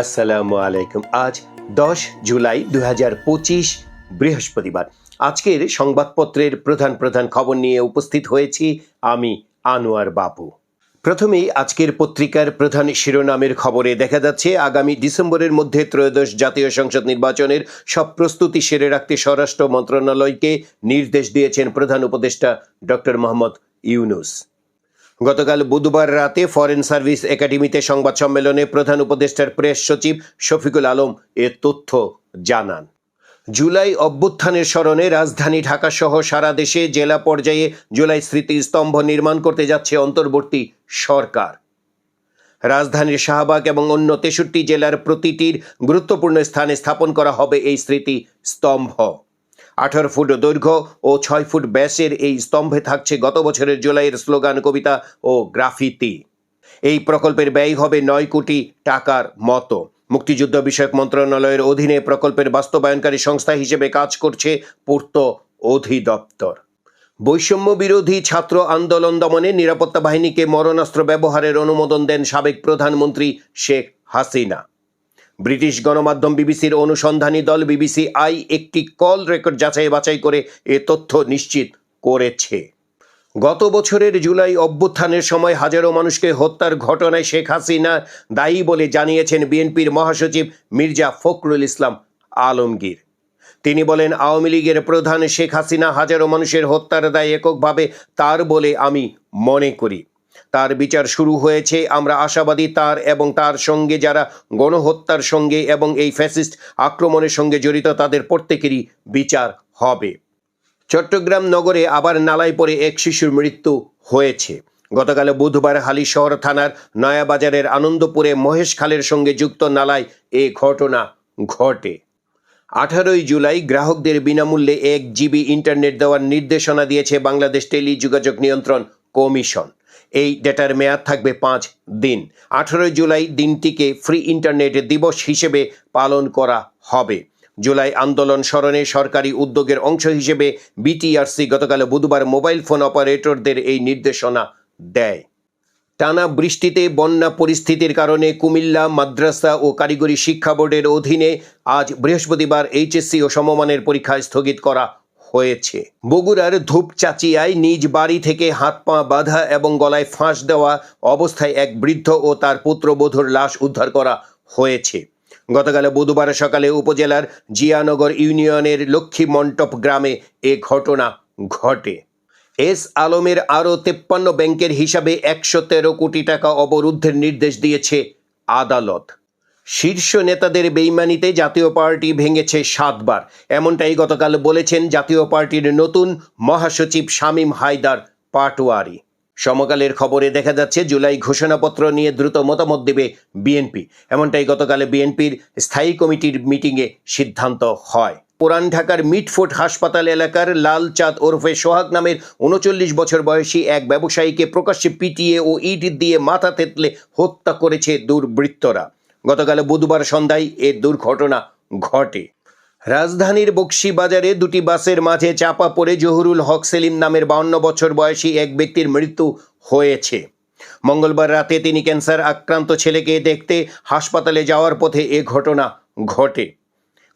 আসসালামু আলাইকুম। আজ দশ জুলাই দু বৃহস্পতিবার। আজকের সংবাদপত্রের প্রধান প্রধান খবর নিয়ে উপস্থিত হয়েছি আমি, আনোয়ার বাবু প্রথমেই আজকের পত্রিকার প্রধান শিরোনামের খবরে দেখা যাচ্ছে, আগামী ডিসেম্বরের মধ্যে ত্রয়োদশ জাতীয় সংসদ নির্বাচনের সব প্রস্তুতি সেরে রাখতে স্বরাষ্ট্র মন্ত্রণালয়কে নির্দেশ দিয়েছেন প্রধান উপদেষ্টা ডক্টর মোহাম্মদ ইউনুস। গতকাল বুধবার রাতে ফরেন সার্ভিস একাডেমিতে সংবাদ সম্মেলনে প্রধান উপদেষ্টার প্রেস সচিব শফিকুল আলম এ তথ্য জানান। জুলাই অভ্যুত্থানের স্মরণে রাজধানী ঢাকা সহ সারা দেশে জেলা পর্যায়ে জুলাই স্মৃতিস্তম্ভ নির্মাণ করতে যাচ্ছে অন্তর্বর্তী সরকার। রাজধানীর শাহবাগ এবং অন্য তেষট্টি জেলার প্রতিটির গুরুত্বপূর্ণ স্থানে স্থাপন করা হবে এই স্মৃতি স্তম্ভ আঠারো ফুট দৈর্ঘ্য ও ছয় ফুট ব্যাসের এই স্তম্ভে থাকছে গত বছরের জুলাইয়ের স্লোগান, কবিতা ও গ্রাফিতি। এই প্রকল্পের ব্যয় হবে নয় কোটি টাকার মতো। মুক্তিযুদ্ধ বিষয়ক মন্ত্রণালয়ের অধীনে প্রকল্পের বাস্তবায়নকারী সংস্থা হিসেবে কাজ করছে পূর্ত অধিদপ্তর। বৈষম্য বিরোধী ছাত্র আন্দোলন দমনে নিরাপত্তা বাহিনীকে মরণাস্ত্র ব্যবহারের অনুমোদন দেন সাবেক প্রধানমন্ত্রী শেখ হাসিনা। ব্রিটিশ গণমাধ্যম বিবিসির অনুসন্ধানী দল বিবিসি আই একটি কল রেকর্ড যাচাই বাছাই করে এ তথ্য নিশ্চিত করেছে। গত বছরের জুলাই অভ্যুত্থানের সময় হাজারো মানুষকে হত্যার ঘটনায় শেখ হাসিনা দায়ী বলে জানিয়েছেন বিএনপির মহাসচিব মির্জা ফখরুল ইসলাম আলমগীর। তিনি বলেন, আওয়ামী লীগের প্রধান শেখ হাসিনা হাজারো মানুষের হত্যার দায় এককভাবে তার বলে আমি মনে করি। তার বিচার শুরু হয়েছে। আমরা আশাবাদী তার এবং তার সঙ্গে যারা গণহত্যার সঙ্গে এবং এই ফ্যাসিস্ট আক্রমণের সঙ্গে জড়িত, তাদের প্রত্যেকেরই বিচার হবে। চট্টগ্রাম নগরে আবার নালায় পড়ে এক শিশুর মৃত্যু হয়েছে। গতকাল বুধবার হালিশহর থানার নয়াবাজারের আনন্দপুরে মহেশ খালের সঙ্গে যুক্ত নালায় এ ঘটনা ঘটে। আঠারোই জুলাই গ্রাহকদের বিনামূল্যে এক জিবি ইন্টারনেট দেওয়ার নির্দেশনা দিয়েছে বাংলাদেশ টেলিযোগাযোগ নিয়ন্ত্রণ কমিশন। এই ডেটার মেয়াদ থাকবে পাঁচ দিন। আঠারোই জুলাই দিনটিকে ফ্রি ইন্টারনেট দিবস হিসেবে পালন করা হবে। জুলাই আন্দোলন স্মরণে সরকারি উদ্যোগের অংশ হিসেবে বিটিআরসি গতকাল বুধবার মোবাইল ফোন অপারেটরদের এই নির্দেশনা দেয়। টানা বৃষ্টিতে বন্যা পরিস্থিতির কারণে কুমিল্লা, মাদ্রাসা ও কারিগরি শিক্ষা বোর্ডের অধীনে আজ বৃহস্পতিবার এইচএসসি ও সমমানের পরীক্ষা স্থগিত করা হয়েছে। বগুড়ার ধূপচাচিয়ায় নিজ বাড়ি থেকে হাত পা বাঁধা এবং গলায় ফাঁস দেওয়া অবস্থায় এক বৃদ্ধ ও তার পুত্রবধূর লাশ উদ্ধার করা হয়েছে। গতকাল বুধবার সকালে উপজেলার জিয়ানগর ইউনিয়নের লক্ষ্মী মন্টপ গ্রামে এ ঘটনা ঘটে। এস আলমের আরও তেপ্পান্ন ব্যাংকের হিসাবে একশো তেরো কোটি টাকা অবরুদ্ধের নির্দেশ দিয়েছে আদালত। শীর্ষ নেতাদের বেইমানিতে জাতীয় পার্টি ভেঙেছে সাতবার। এমনটাই গতকাল বলেছেন জাতীয় পার্টির নতুন মহাসচিব শামীম হায়দার পাটোয়ারি। সমকালের খবরে দেখা যাচ্ছে, জুলাই ঘোষণাপত্র নিয়ে দ্রুত মতামত দেবে বিএনপি। এমনটাই গতকালে বিএনপির স্থায়ী কমিটির মিটিংয়ে সিদ্ধান্ত হয়। পুরান ঢাকার মিটফোর্ট হাসপাতাল এলাকার লাল চাঁদ ওরফে সোহাগ নামের উনচল্লিশ বছর বয়সী এক ব্যবসায়ীকে প্রকাশ্যে পিটিয়ে ও ইট দিয়ে মাথা থেতলে হত্যা করেছে দুর্বৃত্তরা। গতকাল বুধবার সন্ধ্যায় এ দুর্ঘটনা ঘটে। রাজধানীর বক্সি বাজারে দুটি বাসের মাঝে চাপা পড়ে জহুরুল হক সেলিম নামের বাউন্ন বছর বয়সী এক ব্যক্তির মৃত্যু হয়েছে। মঙ্গলবার রাতে তিনি ক্যান্সার আক্রান্ত ছেলেকে দেখতে হাসপাতালে যাওয়ার পথে এ ঘটনা ঘটে।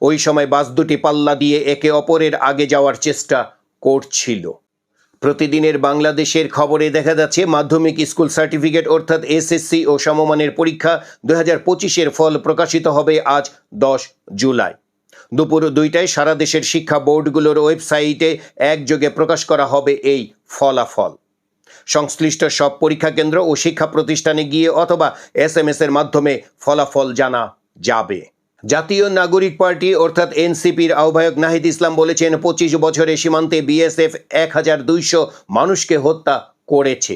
ওই সময় বাস দুটি পাল্লা দিয়ে একে অপরের আগে যাওয়ার চেষ্টা করছিল। প্রতিদিনের বাংলাদেশের খবরে দেখা যাচ্ছে, মাধ্যমিক স্কুল সার্টিফিকেট অর্থাৎ এসএসসি ও সমমানের পরীক্ষা দু হাজার পঁচিশের ফল প্রকাশিত হবে আজ দশ জুলাই। দুপুর দুইটায় সারা দেশের শিক্ষা বোর্ডগুলোর ওয়েবসাইটে একযোগে প্রকাশ করা হবে এই ফলাফল। সংশ্লিষ্ট সব পরীক্ষা কেন্দ্র ও শিক্ষা প্রতিষ্ঠানে গিয়ে অথবা এস এর মাধ্যমে ফলাফল জানা যাবে। জাতীয় নাগরিক পার্টি অর্থাৎ এনসিপির আহ্বায়ক নাহিদ ইসলাম বলেছেন, পঁচিশ বছরে সীমান্তে বিএসএফ এক হাজার দুইশো মানুষকে হত্যা করেছে।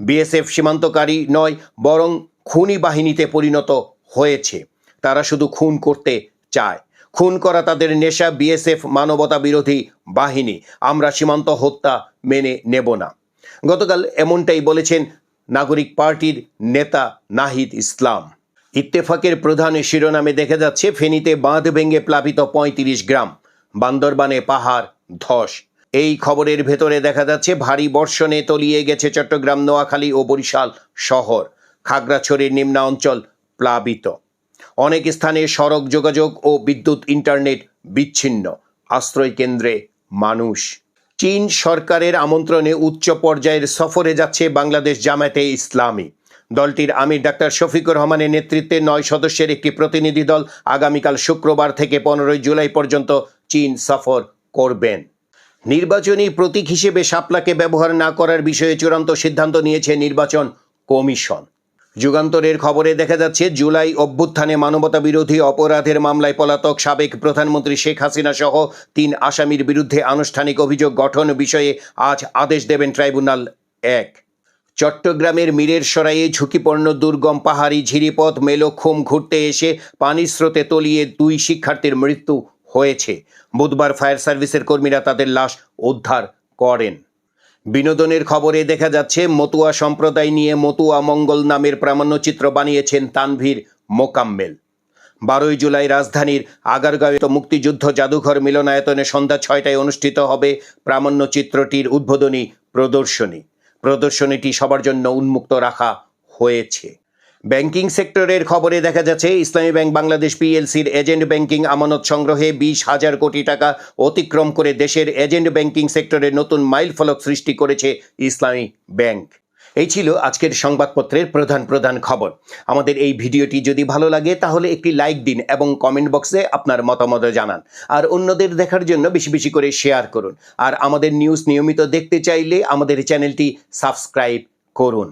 বিএসএফ সীমান্তকারী নয়, বরং খুনি বাহিনীতে পরিণত হয়েছে। তারা শুধু খুন করতে চায়। খুন করা তাদের নেশা, বিএসএফ মানবতা বিরোধী বাহিনী। আমরা সীমান্ত হত্যা মেনে নেব না। গতকাল এমনটাই বলেছেন নাগরিক পার্টির নেতা নাহিদ ইসলাম। ইত্তেফাকের প্রধান শিরোনামে দেখা যাচ্ছে, ফেনীতে বাঁধ ভেঙে প্লাবিত পঁয়ত্রিশ গ্রাম, বান্দরবানে পাহাড়, ধস। এই খবরের ভেতরে দেখা যাচ্ছে, ভারী বর্ষণে তলিয়ে গেছে চট্টগ্রাম, নোয়াখালী ও বরিশাল শহর। খাগড়াছড়ির নিম্নাঞ্চল প্লাবিত। অনেক স্থানে সড়ক যোগাযোগ ও বিদ্যুৎ ইন্টারনেট বিচ্ছিন্ন। আশ্রয় কেন্দ্রে মানুষ। চীন সরকারের আমন্ত্রণে উচ্চ পর্যায়ের সফরে যাচ্ছে বাংলাদেশ জামায়াতে ইসলামী। দলটির আমির ডাক্তার শফিকুর রহমানের নেতৃত্বে নয় সদস্যের একটি প্রতিনিধি দল আগামীকাল শুক্রবার থেকে পনেরোই জুলাই পর্যন্ত চীন সফর করবেন। নির্বাচনী প্রতীক হিসেবে শাপলাকে ব্যবহার না করার বিষয়ে চূড়ান্ত সিদ্ধান্ত নিয়েছে নির্বাচন কমিশন। যুগান্তরের খবরে দেখা যাচ্ছে, জুলাই অভ্যুত্থানে মানবতা বিরোধী অপরাধের মামলায় পলাতক সাবেক প্রধানমন্ত্রী শেখ হাসিনা সহ তিন আসামির বিরুদ্ধে আনুষ্ঠানিক অভিযোগ গঠন বিষয়ে আজ আদেশ দেবেন ট্রাইব্যুনাল এক। চট্টগ্রামের মীরের সরাইয়ে ঝুঁকিপূর্ণ দুর্গম পাহাড়ি ঝিরিপথ মেলোক্ষুম ঘুরতে এসে পানির স্রোতে তলিয়ে দুই শিক্ষার্থীর মৃত্যু হয়েছে। বুধবার ফায়ার সার্ভিসের কর্মীরা তাদের লাশ উদ্ধার করেন। বিনোদনের খবরে দেখা যাচ্ছে, মতুয়া সম্প্রদায় নিয়ে মতুয়া মঙ্গল নামের প্রামাণ্যচিত্র বানিয়েছেন তানভীর মোকাম্মেল। বারোই জুলাই রাজধানীর আগারগাঁওয়ে মুক্তিযুদ্ধ জাদুঘর মিলনায়তনে সন্ধ্যা ছয়টায় অনুষ্ঠিত হবে প্রামাণ্যচিত্রটির উদ্বোধনী প্রদর্শনী। প্রদর্শনীটি সবার জন্য উন্মুক্ত রাখা হয়েছে। ব্যাংকিং সেক্টরের খবরে দেখা যাচ্ছে, ইসলামী ব্যাংক বাংলাদেশ পিএলসির এজেন্ট ব্যাংকিং আমানত সংগ্রহে বিশ হাজার কোটি টাকা অতিক্রম করে দেশের এজেন্ট ব্যাংকিং সেক্টরে নতুন মাইল ফলক সৃষ্টি করেছে ইসলামী ব্যাংক। এই ছিল আজকের সংবাদপত্রের প্রধান প্রধান খবর। আমাদের এই ভিডিওটি যদি ভালো লাগে, তাহলে একটি লাইক দিন এবং কমেন্ট বক্সে আপনার মতামত জানান। আর অন্যদের দেখার জন্য বেশি বেশি করে শেয়ার করুন। আর আমাদের নিউজ নিয়মিত দেখতে চাইলে আমাদের চ্যানেলটি সাবস্ক্রাইব করুন।